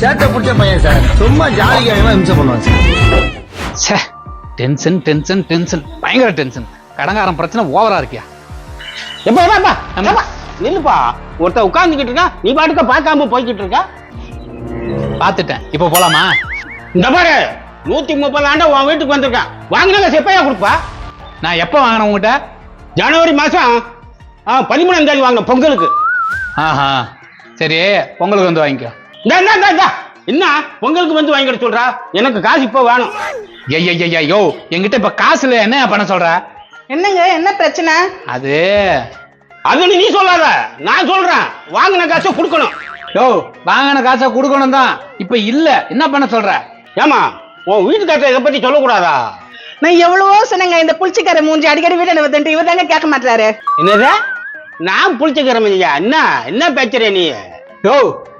சேட்டை பிடிச்ச பையன் சார். சும்மா ஜாலிக்காக இம்சை பண்ணுவான் சார். ச்சே டென்ஷன் டென்ஷன் டென்ஷன் பயங்கர டென்ஷன் கடங்காரன் பிரச்சனை ஓவரா இருக்கியா? எப்பா எப்பா எப்பா நில்லுப்பா. ஒருத்தன் உட்கார்ந்துகிட்டு இருக்கா நீ பாட்டுக்க பார்க்காம போய்கிட்டு இருக்க. பார்த்துட்டேன். இப்போ போலாமா? இந்த பாரு நூத்தி முப்பது ஆண்டா உன் வீட்டுக்கு வந்திருக்கான். வாங்கினாங்க செப்பையா கொடுப்பா? நான் எப்போ வாங்கினேன் உங்ககிட்ட? ஜனவரி மாசம். ஆ, பதிமூணாம் தேதி வாங்கின பொங்கலுக்கு. ஆஹா. சரி பொங்கலுக்கு வந்து வாங்கிக்கோ. என்ன? பொங்கலுக்கு வந்து வாங்கிட சொல்றா எனக்கு காசு இப்போ வேணும். ஐயா என்கிட்ட இப்ப காசு இல்ல என்ன பண்ண சொல்ற? என்னங்க என்ன பிரச்சனை? அது அது நீ சொல்லாத. நான் சொல்றேன். வாங்கின காசை கொடுக்கணும். யோ வாங்கின காசை கொடுக்கணும் தான். இப்ப இல்ல. என்ன பண்ண சொல்ற? ஏமா உன் வீட்டுக்காரத்தை இதை பத்தி சொல்லக்கூடாதா? நான் எவ்வளவோ சொன்னேங்க இந்த புளிச்சிக்கார மூஞ்சி அடிக்கடி வீட்டை வந்துட்டு இவர் தாங்க கேட்க மாட்டாரு என்னது? நான் புளிச்சுக்கிறேன் ஐயா என்ன? என்ன பேச்சுற நீ? யோ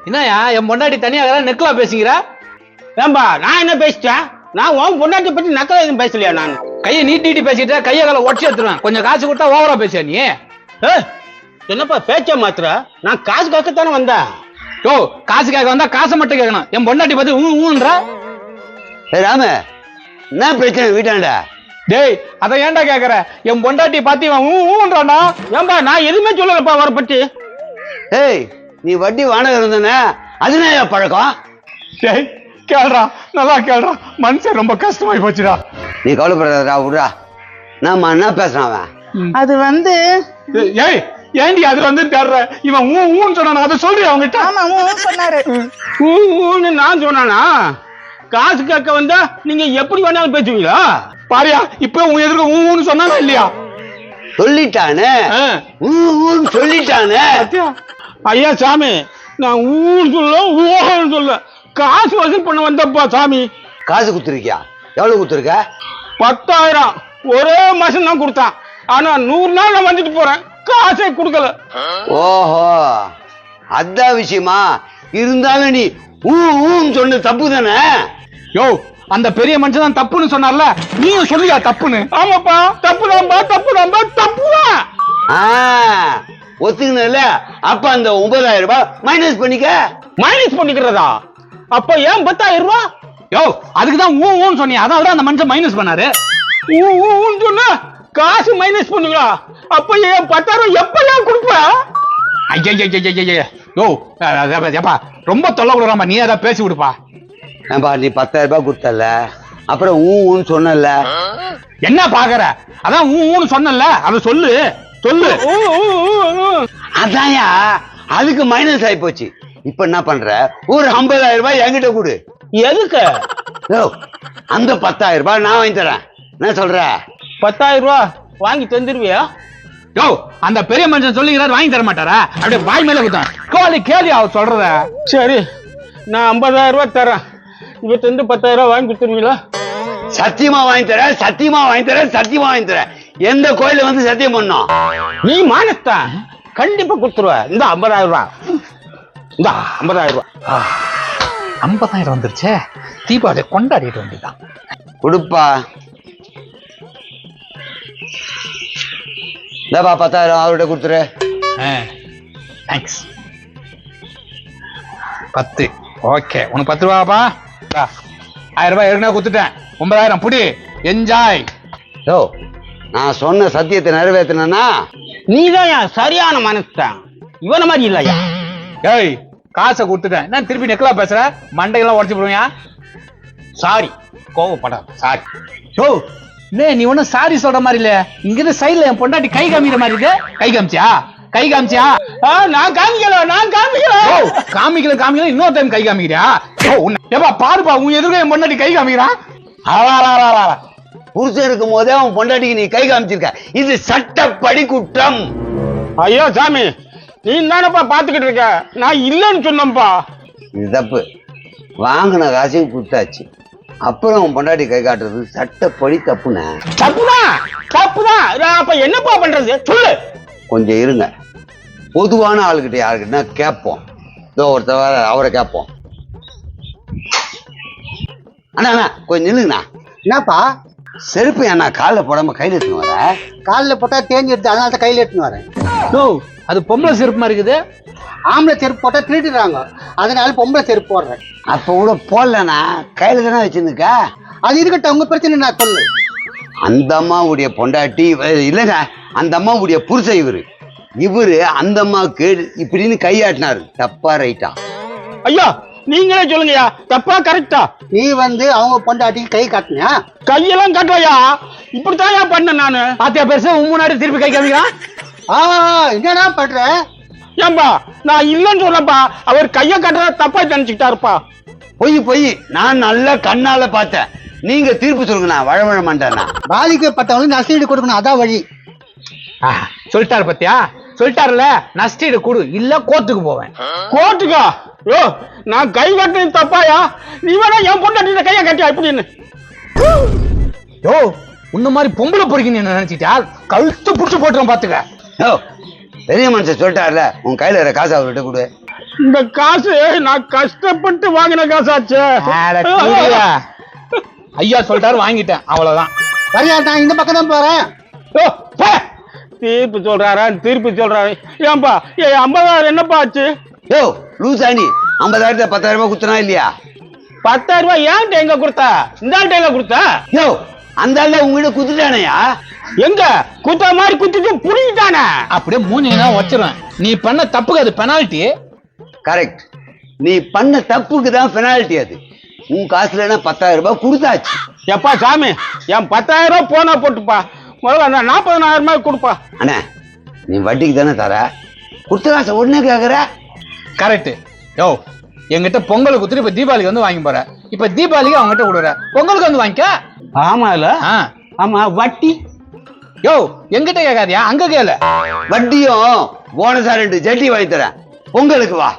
என்னயா என் பொண்டாட்டி தனியா நெக்லா பேசுங்கிற ஏம்பா நான் என்ன பேசிட்டேன்? நான் உன் பொண்டாட்டி பத்தி நக்கல எதுவும் பேசலையா நான்? கையை நீட்டி நீட்டி பேசிட்டு கையை கால உடச்சு எடுத்துருவேன். கொஞ்சம் காசு கொடுத்தா ஓவரா பேசுற நீ? என்னப்பா பேச்ச மாத்திர நான் காசு கக்கத்தானே வந்தேன். யோ காசு கேட்க வந்தா காசை மட்டும் கேட்கணும். என் பொண்டாட்டி பத்தி ஊ ஊன்ற? ஏய் ராம என்ன பிரச்சனை வீட்டாண்ட டேய் அதை ஏன்டா கேக்குற? என் பொண்டாட்டி பாத்தி ஊன்றானா ஏம்பா நான் எதுவுமே சொல்லலப்பா அவரை பத்தி. ஏய் நீ வட்டி வாடகை இருந்தன அதுனா பழக்கம்? டேய் கேள்றா நல்லா கேள்றா. மனுஷன் ரொம்ப கஷ்டமாயி போச்சுடா. நீ கவலைப்படாதடா விட்றா நாம என்ன பேசுறான் அவன். அது வந்து ஏய் ஏண்டி அது வந்து தேடுற? இவன் ஊ ஊன்னு சொன்னான? அதை சொல்றி அவங்கிட்ட ஆமா ஊ, ஊ சொன்னாரு. ஊ, ஊன்னு நான் சொன்னானா? காசு கேட்க வந்தா நீங்க எப்படி வேணாலும் பேசுவீங்களா? பாரியா இப்ப உன் எதிர்க்க ஊ ஊன்னு சொன்னானா இல்லையா? சொல்லிட்டானே. ஆ. ஊ, ஊன்னு சொல்லிட்டானே. ஐயா சாமி நான் ஊன்னு சொல்ல ஊன்னு சொல்ல காசு வசூல் பண்ண வந்தப்பா சாமி. காசு குத்துருக்கியா எவ்வளவு குத்துருக்க பத்தாயிரம். ஒரே மாசம் தான் கொடுத்தான். ஆனா நூறு நாள் நான் வந்துட்டு போறேன். காசே கொடுக்கல. ஓஹோ. அதான் விஷயமா? இருந்தாலும் நீ ஊ ஊன்னு சொன்ன தப்பு தானே யோ அந்த பெரிய மனுஷன் தான் தப்புன்னு சொன்னார்ல? நீயும் சொல்லியா தப்புன்னு? ஆமாப்பா தப்பு தான்பா தப்பு தான்பா தப்பு தான் ஆ. ஒத்துக்கணும்ல அப்ப அந்த ஒன்பதாயிரம் ரூபாய் மைனஸ் பண்ணிக்க. மைனஸ் பண்ணிக்கிறதா? அப்ப ஏன் பத்தாயிரம் ரூபாய்? யோ அதுக்கு தான் ஊ ஊன்னு சொன்னியா அதான் அந்த மனுஷன் மைனஸ் பண்ணாரு. ஊ, ஊன்னு சொன்னா காசு மைனஸ் பண்ணுங்களா? அப்ப ஏன் பத்தாயிரம் எப்ப ஏன் கொடுப்ப? ஐயா யோ ஏப்பா ரொம்ப தொல்லை கொடுறாமா நீ அதை பேசி விடுப்பா. ஏன்பா நீ பத்தாயிரம் ரூபாய் கொடுத்தல அப்புறம் ஊன்னு சொன்னல என்ன பாக்குற? அதான் ஊன்னு சொன்னல அதை சொல்லு. சொல்லு. அதான்யா அதுக்கு மைனஸ் ஆகி போச்சு. இப்ப என்ன பண்ற? ஒரு ஐம்பதாயிரம் ரூபாய் என்கிட்ட கொடு. எதுக்கு? யோ, அந்த பத்தாயிரம் ரூபாய் நான் வாங்கி தரேன். என்ன சொல்ற? பத்தாயிரம் ரூபாய் வாங்கி தந்துருவியா? யோ அந்த பெரிய மனுஷன் சொல்லிக்கிறாரு வாங்கி தர மாட்டாரா? அப்படியே வாய் மேல குத்தான் கோழி கேள்வி அவர் சொல்றத. சரி நான் ஐம்பதாயிரம் ரூபாய் தரேன். இவ தந்து பத்தாயிரம் ரூபாய் வாங்கி கொடுத்துருவீங்களா? சத்தியமா வாங்கி தரேன் சத்தியமா வாங்கி தரேன் சத்தியமா வாங்கி தரேன். எந்த கோயில வந்து சத்தியம் பண்ணோம்? நீ மானஸ்தான் கண்டிப்பா கொடுத்துருவ. இந்த ஐம்பதாயிரம் ரூபாய் இந்த ஐம்பதாயிரம் ரூபாய் ஐம்பதாயிரம் வந்துருச்சே. தீபாவளி கொண்டாடிட்டு வேண்டியதான் கொடுப்பா. இந்தாப்பா பத்தாயிரம் அவர்கிட்ட கொடுத்துரு. தேங்க்ஸ் பத்து. ஓகே. உனக்கு பத்து ரூபாப்பா? ஆயிரம் ரூபாய் ஏற்கனவே கொடுத்துட்டேன். ஒன்பதாயிரம் புடி. என்ஜாய் யோ நான் சொன்ன சத்தியத்தை நிறைவேற்றினா நீதான் சரியான மனசுதான் இவன மாதிரி இல்லையா? ஏய் காசை கொடுத்துட்டேன். என்ன திருப்பி நெக்கலா பேசுற? மண்டையெல்லாம் உடச்சு போடுவியா? சாரி கோவப்படாத. சாரி யோ என்ன நீ ஒன்னும் சாரி சொல்ற மாதிரி இல்ல இங்க இருந்து சைடுல என் பொண்டாட்டி கை காமிக்கிற மாதிரி இருக்கு. கை காமிச்சியா? கை காமிச்சியா? நான் காமிக்கல நான் காமிக்கல. ஓ காமிக்கல காமிக்கல இன்னொரு டைம் கை காமிக்கிறியா? ஓ ஏப்பா பாருப்பா உன் எதிர்க்க என் பொண்டாட்டி கை காமிக்கிறான் புருஷன் இருக்கும் போதே அவன் பொண்டாட்டிக்கு நீ கை காமிச்சிருக்க. இது சட்டப்படி குற்றம். ஐயோ சாமி நீ தானப்பா பாத்துக்கிட்டு இருக்க? நான் இல்லைன்னு சொன்னேன்ப்பா. இது தப்பு. வாங்கின காசையும் கொடுத்தாச்சு. அப்புறம் உன் பொண்டாட்டி கை காட்டுறது சட்டப்படி தப்புண்ணே. தப்புதான் தப்புதான் நான் அப்ப என்னப்பா பண்றது? சொல்லு. கொஞ்சம் இருங்க. பொதுவான ஆளுகிட்ட யாருக்கிட்ட கேட்போம். இதோ ஒருத்தர் வர அவரை கேட்போம். அண்ணா அண்ணா கொஞ்சம் நில்லுங்கண்ணா. என்னப்பா? செருப்பு ஏண்ணா காலில் போடாம கையில் எடுத்துன்னு வர? காலில் போட்டா தேஞ்சிடுது அதனால தான் கையில் எடுத்துன்னு வரேன். ஓ அது பொம்பளை செருப்பு மாதிரி இருக்குது? ஆம்பளை செருப்பு போட்டா திருடிடுறாங்க. அதனால பொம்பளை செருப்பு போடுறேன். அப்ப கூட போடலண்ணா. கையில தானே வச்சிருந்துக்கா அது இருக்கட்டும் உங்க பிரச்சனை நான் சொல்லு. அந்த அம்மாவுடைய பொண்டாட்டி இல்லைங்க அந்த அம்மாவுடைய புருஷன் இவரு. இவரு அந்த அம்மாவுக்கு இப்படின்னு கையாட்டினாரு. தப்பா ரைட்டா? ஐயா நீங்களே சொல்லுங்கய்யா. தப்பா கரெக்டா. நீ வந்து அவங்க பொண்டாட்டிக்கு கை காட்டினியா? கையெல்லாம் கட்டலையா? இப்படித்தான் பண்ணேன் நானு. பாத்தியா பெருசு? உன் முன்னாடி திருப்பி கை காமிக்கிறான் ஆ என்னடா பண்ற? ஏன்பா நான் இல்லைன்னு சொல்லப்பா அவர் கையை கட்டுறத தப்பா நினைச்சுக்கிட்டாருப்பா. பொய் பொய். நான் நல்லா கண்ணால பார்த்தேன். நீங்க தீர்ப்பு சொல்லுங்கண்ணா வழவழ மாட்டேண்ணா பாதிக்கப்பட்டவங்களுக்கு நஷ்டீடு கொடுக்கணும் அதான் வழி. சொல்லிட்டாரு பாத்தியா? சொல்லிட்டாருல நஷ்டீடு கொடு. இல்ல கோர்ட்டுக்கு போவேன். கோர்ட்டுக்கா? யோ நான் கை கட்டுறது தப்பாயா? நீ வேணா என் பொண்டாட்டி கையை கட்டியா? இப்படின்னு யோ உன்ன மாதிரி பொம்பளை பொறுக்கி நீ நினைச்சிட்டா கழுத்து புடிச்சு போட்டுரும் பாத்துக்க. ஓ பெரிய மனுஷன் சொல்லிட்டாருல உன் கையில இருக்கிற காசு அவர்கிட்ட கொடு. இந்த காசு நான் கஷ்டப்பட்டு வாங்கின காசாச்சே. ஐயா சொல்லிட்டாரு வாங்கிட்டேன். அவ்வளவுதான். வரியா நான் இந்த பக்கம் தான் போறேன். யோ. தீர்ப்பு சொல்றாரா? தீர்ப்பு சொல்றாரு. ஏன்பா ஏ ஐம்பதாயிரம் என்னப்பா ஆச்சு? யோ லூசாண்டி ஐம்பதாயிரத்தை பத்தாயிரம் ரூபாய் குத்துனா இல்லையா? பத்தாயிரம் ரூபாய் ஏன் எங்க கொடுத்தா? இந்த ஆள்கிட்ட எங்க கொடுத்தா? யோ அந்த ஆள் உங்ககிட்ட குத்துட்டானையா? எங்க? குத்த மாதிரி குத்திட்டு புரிஞ்சுட்டானே? அப்படியே மூஞ்சினா வச்சிருவேன் நீ பண்ண தப்புக்கு அது பெனால்ட்டி கரெக்ட் நீ பண்ண தப்புக்கு தான் பெனால்ட்டி அது. உன் காசுலனா பத்தாயிரம் ரூபாய் கொடுத்தாச்சு? எப்பா சாமி என் பத்தாயிரம் ரூபாய் போனா போட்டுப்பா. முதல்ல நாற்பதனாயிரம் ரூபாய் கொடுப்பா. அண்ணே நீ வட்டிக்கு தானே தர? கொடுத்த காசை உடனே கேக்குற? கரெக்ட் யோ என்கிட்ட பொங்கல் குத்துட்டு இப்ப தீபாவளிக்கு வந்து வாங்கி போற. இப்ப தீபாவளிக்கு அவங்ககிட்ட கொடுக்குற பொங்கலுக்கு வந்து வாங்கிக்க. ஆமா இல்ல. ஆமா வட்டி. யோ என்கிட்ட கேட்காதியா? அங்க கேளு. வட்டியும் போனஸா ரெண்டு ஜட்டி வாங்கி தரேன். பொங்கலுக்கு வா.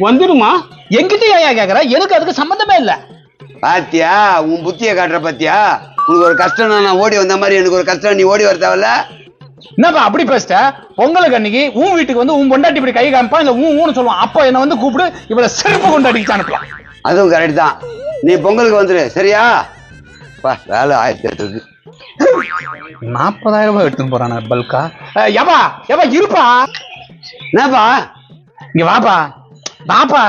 வந்துடுமா? என்கிட்ட ஏயா கேக்குற? எனக்கு அதுக்கு சம்பந்தமே இல்ல. பாத்தியா? உன் புத்திய காட்டுற பாத்தியா? உனக்கு ஒரு கஷ்டம் நான் ஓடி வந்த மாதிரி எனக்கு ஒரு கஷ்டம். நீ ஓடி வர தேவையில்ல. என்னப்பா அப்படி பேசிட்ட பொங்கலுக்கு அன்னைக்கு உன் வீட்டுக்கு வந்து உன் பொண்டாட்டி இப்படி கை காமிப்பான் இல்ல ஊன் ஊன்னு சொல்லுவான். அப்ப என்ன வந்து கூப்பிடு இவள செருப்பு கொண்டு அடிச்சு அனுப்பலாம் அதுவும் கரெக்ட் தான். நீ பொங்கலுக்கு வந்துரு சரியா? பா வேலை ஆயிரத்தி எட்டுக்கு நாற்பதாயிரம் ரூபாய் எடுத்துன்னு போறான பல்கா. எவா எவா இருப்பா. என்னப்பா? இங்க வாப்பா. வாப்பா.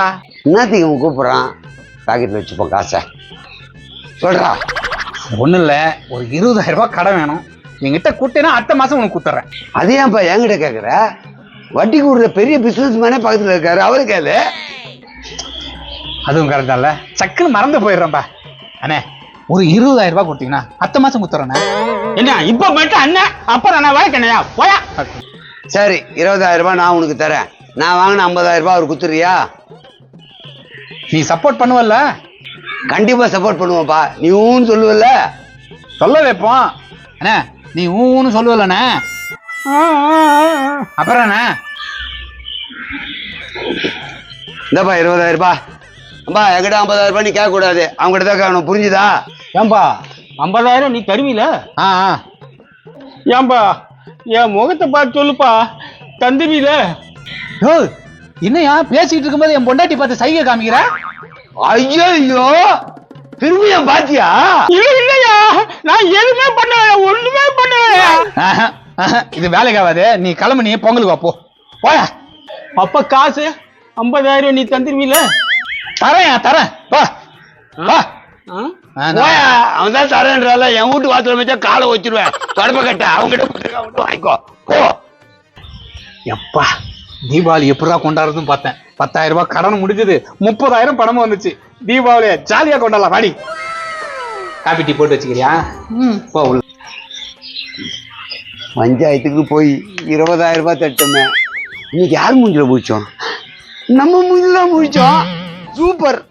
என்னத்துக்கு இவன் கூப்பிடுறான்? பாக்கெட்ல வச்சுப்போம் காசை. சொல்றா. ஒண்ணு இல்ல ஒரு இருபதாயிரம் ரூபாய் கடன் வேணும். என்கிட்ட கூட்டினா அடுத்த மாசம் உனக்கு குத்துறேன் அது ஏன்ப்பா என்கிட்ட கேக்குற? வட்டி கொடுக்குற பெரிய பிசினஸ் மேனே பக்கத்துல இருக்காரு. அவரு கேளு. அதுவும் கரெக்டா இல்ல சக்குன்னு மறந்து போயிடுறேன்பா. அண்ணே ஒரு இருபதாயிரம் ரூபாய் கொடுத்தீங்கன்னா அடுத்த மாசம் குத்துறேண்ணே என்ன இப்ப மட்டும் அண்ணன் அப்புறம் நான் வழக்கண்ணையா போயா. சரி இருபதாயிரம் ரூபாய் நான் உனக்கு தரேன். நான் வாங்கின ஐம்பதாயிரம் ரூபாய் அவர் குத்துறியா நீ சப்போர்ட் பண்ணுவல்ல? கண்டிப்பா சப்போர்ட் பண்ணுவோம்ப்பா. நீ ஊன்னு சொல்லுவல்ல. சொல்ல வைப்போம். அண்ணே நீ ஊன்னு சொல்லுவல்லண்ணே. அப்புறம் அண்ணே இந்தப்பா இருபதாயிரம் ரூபாய் அம்பா என்கிட்ட ஐம்பதாயிரம் ரூபாய் நீ கேட்க கூடாது அவங்ககிட்ட தான் கேட்கணும். புரிஞ்சுதா? ஏன்பா ஐம்பதாயிரம் நீ தருவீல? ஆ ஆ. ஏன்பா என் முகத்தை பார்த்து சொல்லுப்பா. தந்துவீல யோ என்னையா பேசிட்டு இருக்கும்போது என் பொண்டாட்டி பார்த்து சைகை காமிக்கிற? ஐயோ திரும்பியும் பாத்தியா? இல்ல இல்லையா? நான் எதுவுமே பண்ணல ஒண்ணுமே பண்ணல. ஆஹா, ஆஹா, இது வேலைக்கு ஆகாது. நீ கிளம்பு நீ பொங்கலுக்கு போ. போயா அப்ப காசு ஐம்பதாயிரம் நீ தந்துருவீல தரேன் தரேன். அவன் தான் தரேன்றால என் வீட்டு வாசல வச்சா காலை வச்சிருவேன். தொடப்ப கட்ட அவங்ககிட்ட வாங்கிக்கோ. போ. எப்பா தீபாவளி எப்படா கொண்டாடுறதுன்னு பார்த்தேன். பத்தாயிரம் ரூபாய் கடன் முடிஞ்சது. முப்பதாயிரம் பணமும் வந்துச்சு. தீபாவளியை ஜாலியா கொண்டாடலாம். வாடி. காபி டீ போட்டு வச்சுக்கிறியா? ம். போ உள்ள. பஞ்சாயத்துக்கு போய் இருபதாயிரம் ரூபாய் தட்டுமே. இன்னைக்கு யார் மூஞ்சில முடிச்சோம் நம்ம மூஞ்சில முடிச்சோம் சூப்பர்.